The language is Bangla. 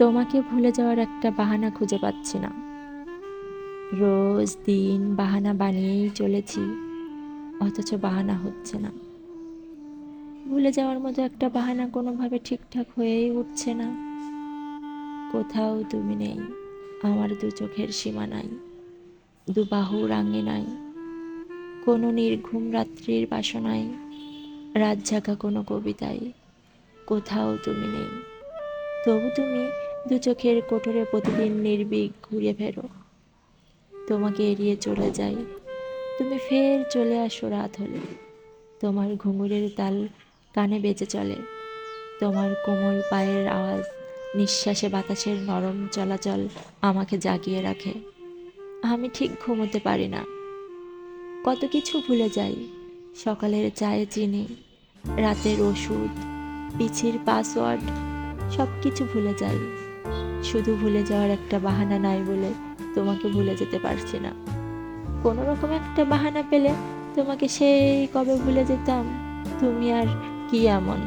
তোমাকে ভুলে যাওয়ার একটা বাহানা খুঁজে পাচ্ছি না। রোজ দিন বাহানা বানিয়েই চলেছি, অথচ বাহানা হচ্ছে না। ভুলে যাওয়ার মতো একটা বাহানা কোনোভাবে ঠিকঠাক হয়েই উঠছে না। কোথাও তুমি নেই, আমার দু চোখের সীমা নাই, দু বাহুর নাই, কোনো নির্ঘুম রাত্রির বাসনায় রাত জাগা কোনো কবিতায় কোথাও তুমি নেই। তবু তুমি দু চোখের কোটরে প্রতিদিন নির্বিক ঘুরে ফেরো তোমাকে এড়িয়ে চলে যাই। তুমি ফের চলে আসো রাত হলে। তোমার ঘুঙুরের তাল কানে বেজে চলে। তোমার কোমল পায়ের আওয়াজ নিঃশ্বাসে বাতাসের নরম চলাচল আমাকে জাগিয়ে রাখে। আমি ঠিক ঘুমোতে পারি না। কত কিছু ভুলে যাই। সকালের চায়ে চিনি, রাতের ওষুধ, পিছির পাসওয়ার্ড সব কিছু ভুলে যাই। শুধু ভুলে যাওয়ার একটা বাহানা নাই বলে তোমাকে ভুলে যেতে পারছি না। কোনো রকম একটা বাহানা পেলে তোমাকে সেই কবে ভুলে যেতাম? তুমি আর কি এমন?